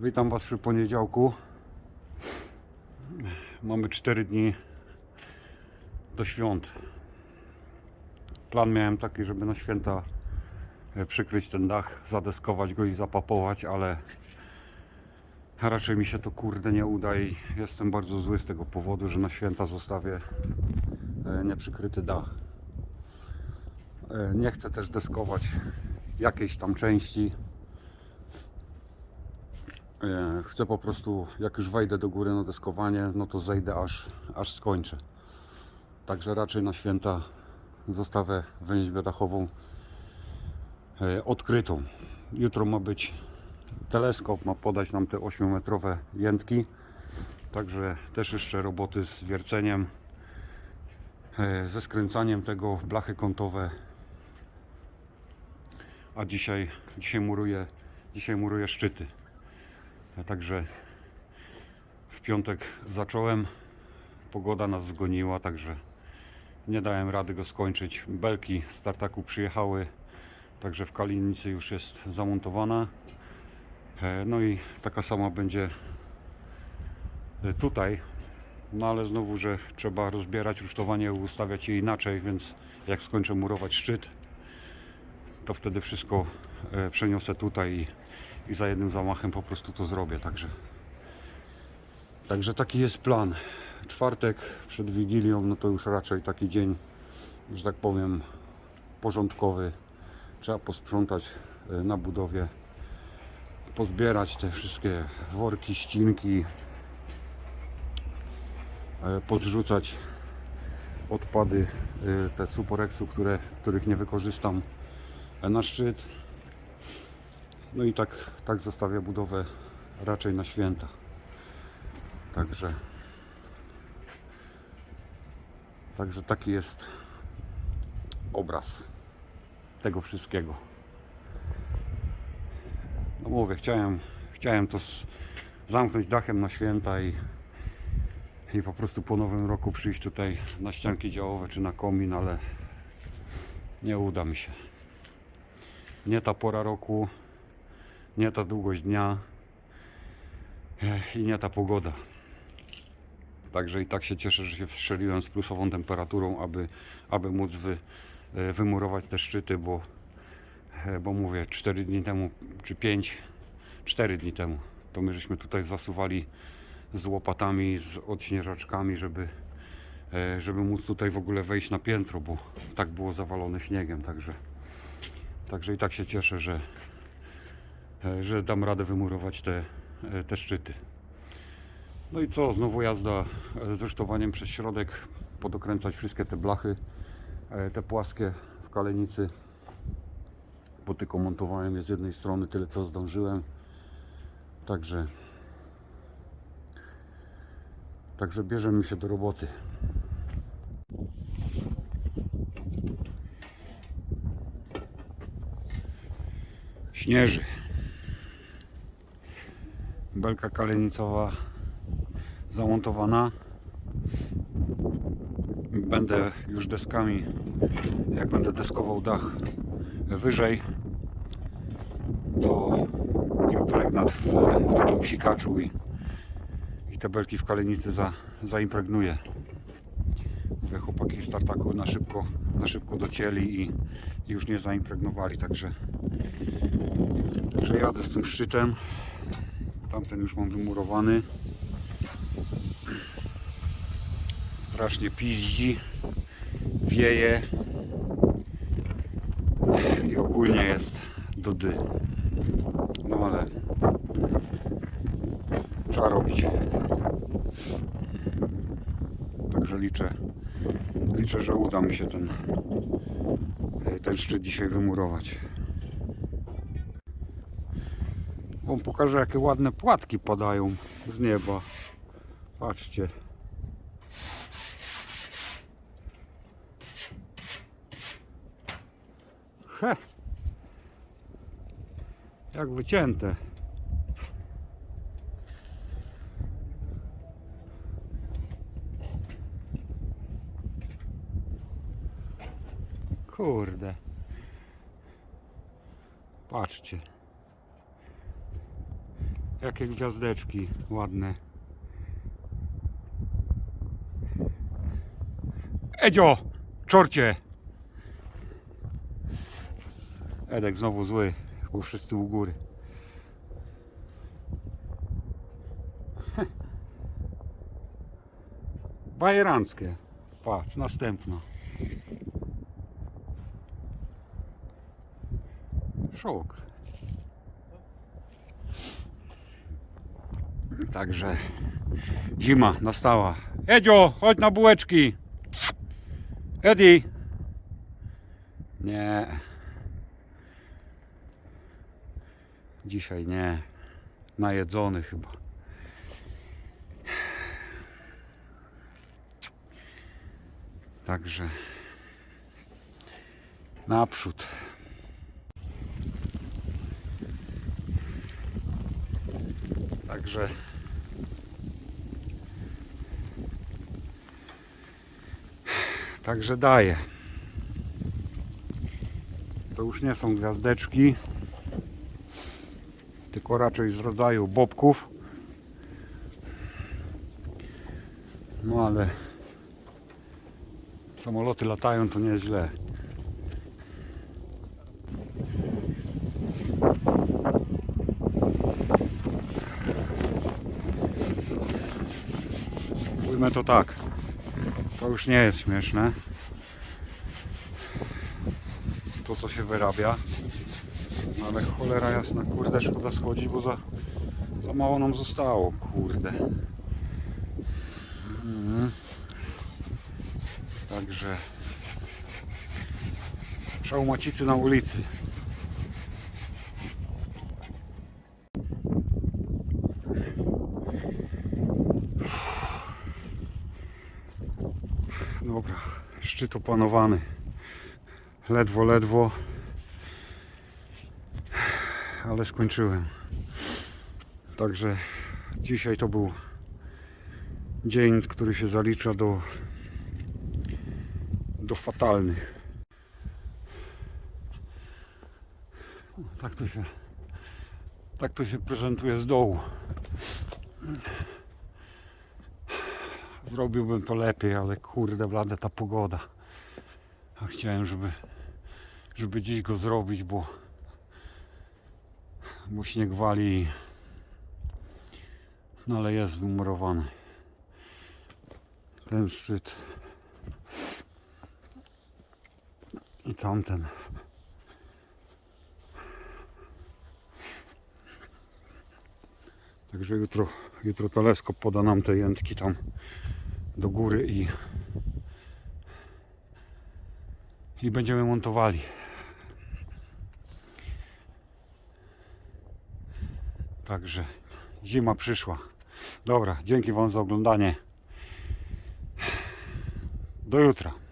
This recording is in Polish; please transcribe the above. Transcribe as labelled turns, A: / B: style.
A: Witam Was przy poniedziałku. Mamy 4 dni do świąt. Plan miałem taki, żeby na święta e, przykryć ten dach, zadeskować go i zapapować, ale raczej mi się to kurde nie uda i jestem bardzo zły z tego powodu, że na święta zostawię e, nieprzykryty dach. E, Nie chcę też deskować jakiejś tam części. E, Chcę po prostu, jak już wejdę do góry na deskowanie, no to zejdę aż, aż skończę. Także raczej na święta zostawię węźbę dachową e, odkrytą. Jutro ma być teleskop, ma podać nam te 8-metrowe jętki. Także też jeszcze roboty z wierceniem, e, ze skręcaniem tego, blachy kątowe. A dzisiaj, dzisiaj muruję, dzisiaj muruję szczyty. Także w piątek zacząłem. Pogoda nas zgoniła, także nie dałem rady go skończyć. Belki z tartaku przyjechały, także w Kalinicy już jest zamontowana. E, No i taka sama będzie e, tutaj. No ale znowu, że trzeba rozbierać rusztowanie, ustawiać je inaczej, więc jak skończę murować szczyt, to wtedy wszystko e, przeniosę tutaj i, za jednym zamachem po prostu to zrobię. Także, także taki jest plan. Czwartek przed Wigilią, no to już raczej taki dzień, że tak powiem, porządkowy. Trzeba posprzątać e, na budowie, pozbierać te wszystkie worki, ścinki, e, podrzucać odpady e, te suporexu, które, których nie wykorzystam na szczyt. No i tak, tak zostawię budowę raczej na święta. Także Także taki jest obraz tego wszystkiego. No mówię, chciałem, chciałem to zamknąć dachem na święta i, i po prostu po nowym roku przyjść tutaj na ścianki działowe czy na komin, ale nie uda mi się. Nie ta pora roku, nie ta długość dnia eh, i nie ta pogoda. Także i tak się cieszę, że się wstrzeliłem z plusową temperaturą, aby, aby móc wy, e, wymurować te szczyty, bo, e, bo mówię, 4 dni temu, czy 5, 4 dni temu, to my żeśmy tutaj zasuwali z łopatami, z odśnieżaczkami, żeby, żeby móc tutaj w ogóle wejść na piętro, bo tak było zawalone śniegiem, także, także i tak się cieszę, że, że dam radę wymurować te, e, te szczyty. No i co, znowu jazda e, z rusztowaniem przez środek, podokręcać wszystkie te blachy, e, te płaskie w kalenicy, bo tylko montowałem je z jednej strony, tyle co zdążyłem. Także Także bierzemy się do roboty. Śnieży. Belka kalenicowa zamontowana. Będę już deskami, jak będę deskował dach wyżej, to impregnat w, w takim psikaczu i, i te belki w kalenicy za, zaimpregnuję. Mówię, chłopaki z tartaku na szybko, na szybko docięli i, i już nie zaimpregnowali, także, także jadę z tym szczytem. Tamten już mam wymurowany. Strasznie piździ, wieje i ogólnie jest do dy. No ale trzeba robić. Także liczę, liczę, że uda mi się ten, ten szczyt dzisiaj wymurować. Wam pokażę jakie ładne płatki padają z nieba. Patrzcie. He. Jak wycięte. Kurde. Patrzcie. Jakie gwiazdeczki ładne. Edzio! Czorcie! Edek znowu zły, bo wszyscy u góry. Bajeranckie. Patrz, następna. Szok. Także zima nastała. Edzio, chodź na bułeczki. Edi. Nie. Dzisiaj nie. Najedzony chyba. Także naprzód. Także Także daje. To już nie są gwiazdeczki, tylko raczej z rodzaju bobków. No ale samoloty latają to nieźle. Ujmę to tak. To już nie jest śmieszne. To co się wyrabia. No ale cholera jasna, kurde, szkoda schodzić, bo za, za mało nam zostało, kurde. Mhm. Także szałmacicy na ulicy. Dobra, szczyt opanowany. Ledwo, ledwo. Ale skończyłem. Także dzisiaj to był dzień, który się zalicza do do fatalnych. Tak to się tak to się prezentuje z dołu. Zrobiłbym to lepiej, ale kurde blade ta pogoda. A chciałem, żeby, żeby dziś go zrobić, bo, bo śnieg wali. No ale jest zmurowany. Ten szczyt i tamten. Także jutro, jutro teleskop poda nam te jętki tam do góry i i będziemy montowali. Także zima przyszła. Dobra, dzięki Wam za oglądanie. Do jutra.